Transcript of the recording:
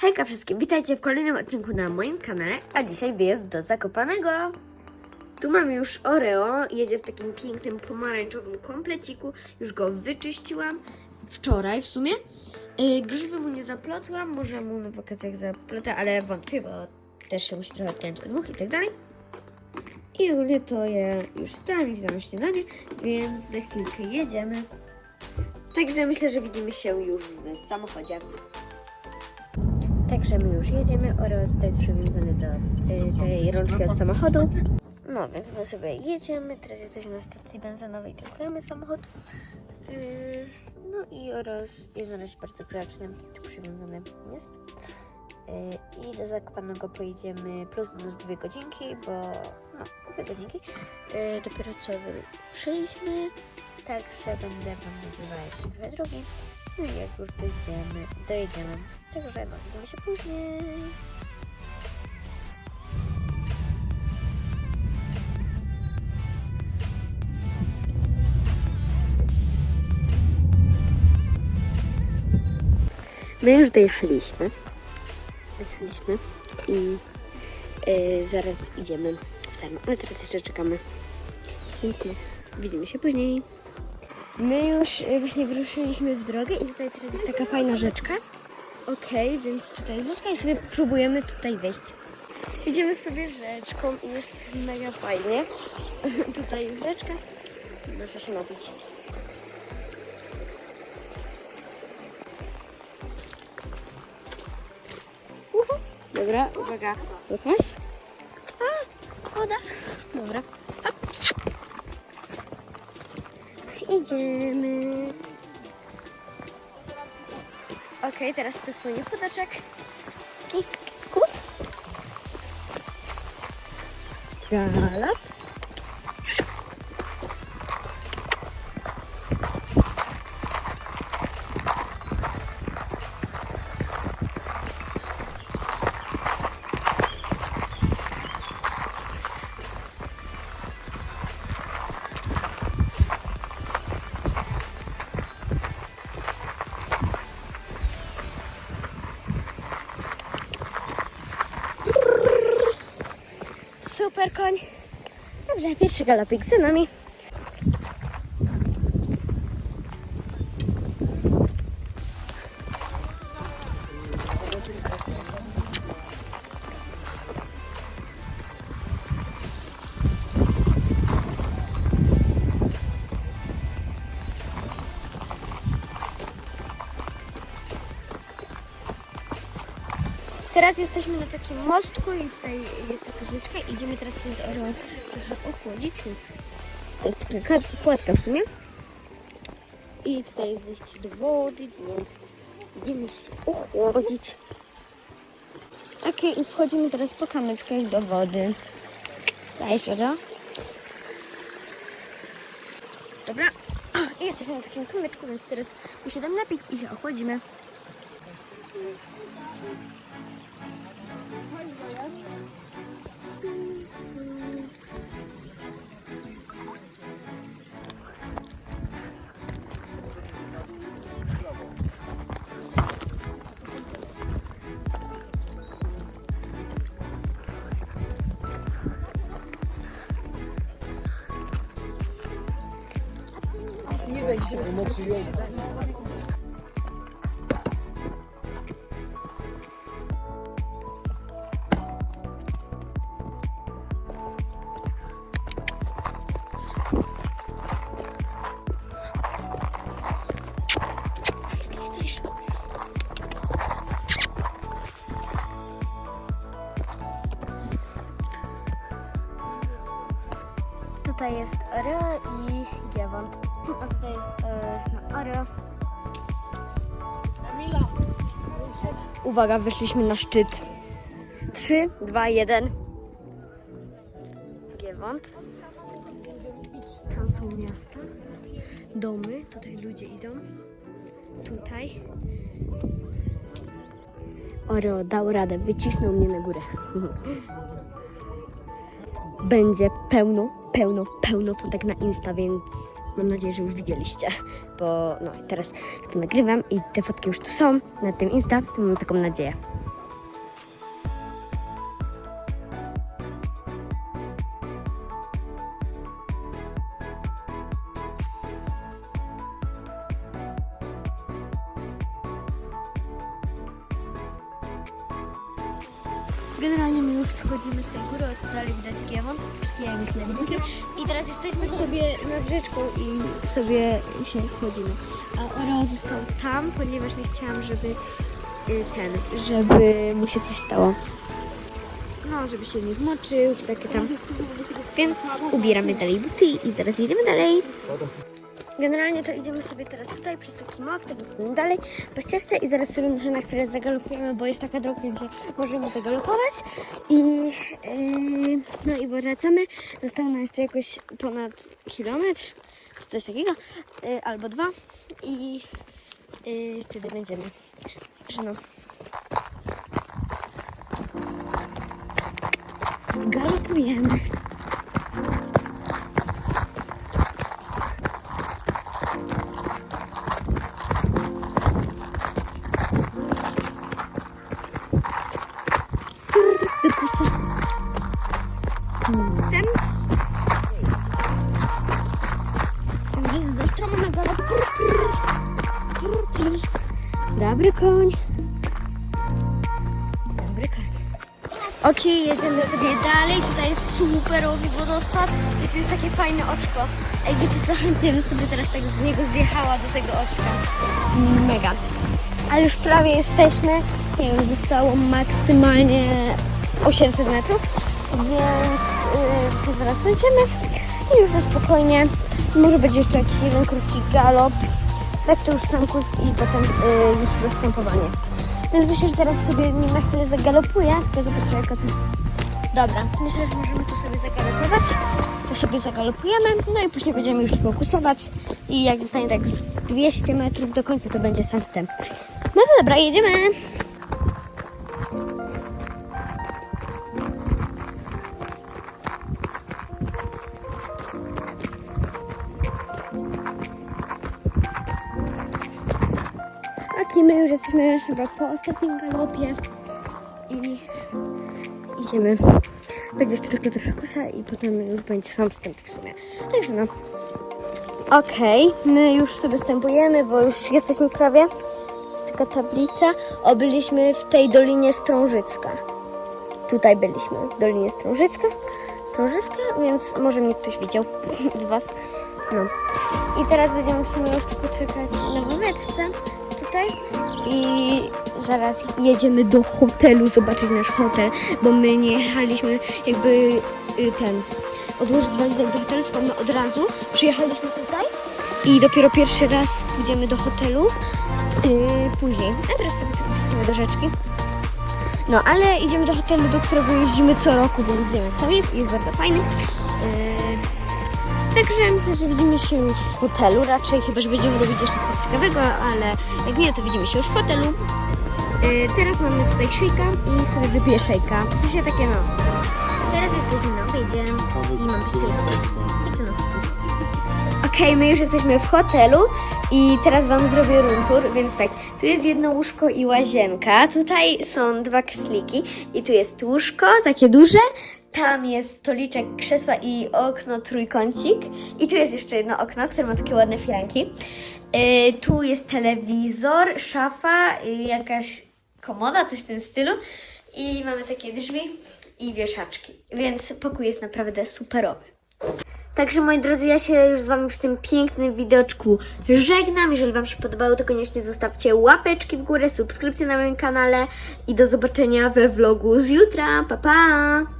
Hejka wszystkim, witajcie w kolejnym odcinku na moim kanale, a dzisiaj wyjazd do Zakopanego. Tu mamy już Oreo, jedzie w takim pięknym pomarańczowym kompleciku, już go wyczyściłam wczoraj w sumie. Yy, grzyby mu nie zaplotłam, może mu na wakacjach zaplotę, ale wątpię, bo też się musi trochę odkręcić od much i tak dalej. I ogólnie to ja już wstałam i zjadłam śniadanie, więc za chwilkę jedziemy. Także myślę, że widzimy się już w samochodzie. Także my już jedziemy. Oreo tutaj jest przywiązany do y, tej rączki od samochodu. No więc my sobie jedziemy. Teraz jesteśmy na stacji benzynowej, tankujemy samochód. Yy, no i Oreo jest na razie bardzo grzeczny. Tu przywiązany jest. Yy, I do Zakopanego pojedziemy plus minus dwie godzinki, bo no, dwie godzinki. Yy, dopiero co wyruszyliśmy. Także będę Wam jeszcze trochę drogi. No i jak już dojdziemy, dojedziemy. Także no, widzimy się później. My już dojechaliśmy. Dojechaliśmy i e, zaraz idziemy w termo. Ale teraz jeszcze czekamy. Widzimy się później. My już e, właśnie wyruszyliśmy w drogę i tutaj teraz jest taka fajna rzeczka. Okej, więc tutaj jest rzeczka i sobie próbujemy tutaj wejść. Idziemy sobie rzeczką i jest mega fajnie. tutaj jest rzeczka. Muszę się napić. Dobra, uwaga. Lukas. A, woda. Dobra. Idziemy. Okej, teraz tu płynie. Taki kus. Galop. Super koń. Dobrze, pierwszy galopik za nami. Teraz jesteśmy na takim mostku i tutaj jest taka rzeczka. Idziemy teraz się z Orą trochę ochłodzić, to jest taka ka- płatka w sumie. I tutaj jest zejście do wody, więc idziemy się ochłodzić. Okej, i wchodzimy teraz po kamyczkach do wody. Dajesz, Oro? Dobra. I jesteśmy na takim kamyczku, więc teraz usiadamy napić i się ochłodzimy. Dajesz, A tutaj jest e, no, Oreo. Uwaga, wyszliśmy na szczyt. 3, 2, 1. Giewont. Tam są miasta, domy, tutaj ludzie idą. Tutaj. Oreo dał radę, wycisnął mnie na górę. Będzie pełno, pełno, pełno fotek na Insta, więc mam nadzieję, że już widzieliście. Bo no teraz to nagrywam i te fotki już tu są na tym Insta, to mam taką nadzieję. Generalnie my już schodzimy z tej góry, od dalej widać Giewont, piękne widoki. I teraz jesteśmy sobie nad rzeczką i sobie się wchodzimy. A Oreo został tam, ponieważ nie chciałam, żeby y, ten, żeby mu się coś stało. No, żeby się nie zmoczył, czy takie tam. Więc ubieramy dalej buty i zaraz jedziemy dalej. Generalnie to idziemy sobie teraz tutaj przez taki most, tak dalej po ścieżce i zaraz sobie może na chwilę zagalopujemy, bo jest taka droga, gdzie możemy zagalopować i yy, no i wracamy. Zostało nam jeszcze jakoś ponad kilometr, czy coś takiego, yy, albo dwa i yy, wtedy będziemy. Że no. Galopujemy. Dobry koń. Dobry koń. Okej, jedziemy sobie dalej. Tutaj jest superowy wodospad i tu jest takie fajne oczko. Ej, wiecie co, chętnie bym sobie teraz tak z niego zjechała do tego oczka. Mega. A już prawie jesteśmy. Nie wiem, zostało maksymalnie 800 metrów, więc yy, zaraz będziemy. I już na spokojnie. Może będzie jeszcze jakiś jeden krótki galop. Tak to już sam kurs i potem yy, już rozstępowanie. Więc myślę, że teraz sobie nim na chwilę zagalopuję, tylko zobaczę jaka to... Dobra, myślę, że możemy tu sobie zagalopować. To sobie zagalopujemy, no i później będziemy już tylko kusować. I jak zostanie tak z 200 metrów do końca, to będzie sam wstęp. No to dobra, jedziemy. Okej, my już jesteśmy chyba po ostatnim galopie i idziemy. Będzie jeszcze tylko trochę kusa i potem już będzie sam wstęp w sumie. Także no. Okej, my już sobie wstępujemy, bo już jesteśmy prawie. Jest taka tablica. O, byliśmy w tej Dolinie Strążycka. Tutaj byliśmy, w Dolinie Strążycka. Strążycka, więc może mnie ktoś widział z Was. No. I teraz będziemy w sumie już tylko czekać na wyweczce i zaraz jedziemy do hotelu zobaczyć nasz hotel, bo my nie jechaliśmy jakby y, ten odłożyć walizek do hotelu, tylko my od razu przyjechaliśmy tutaj i dopiero pierwszy raz idziemy do hotelu yy, później. A teraz sobie do rzeczki. No, ale idziemy do hotelu, do którego jeździmy co roku, więc wiem jak tam jest i jest bardzo fajny. Yy, Także myślę, że widzimy się już w hotelu. Raczej chyba, że będziemy robić jeszcze coś ciekawego, ale jak nie, to widzimy się już w hotelu. Yy, teraz mamy tutaj szejka i sobie wypiję szejka. W sensie takie no. Teraz jesteśmy na obiedzie i mam. Dziewczyno. Okej, my już jesteśmy w hotelu i teraz Wam zrobię room tour, więc tak, tu jest jedno łóżko i łazienka, tutaj są dwa kresliki i tu jest łóżko, takie duże, tam jest stoliczek, krzesła i okno, trójkącik i tu jest jeszcze jedno okno, które ma takie ładne firanki. Yy, tu jest telewizor, szafa, yy, jakaś komoda, coś w tym stylu i mamy takie drzwi i wieszaczki, więc pokój jest naprawdę superowy. Także moi drodzy, ja się już z Wami przy tym pięknym widoczku żegnam. Jeżeli Wam się podobało, to koniecznie zostawcie łapeczki w górę, subskrypcję na moim kanale i do zobaczenia we vlogu z jutra. Pa, pa!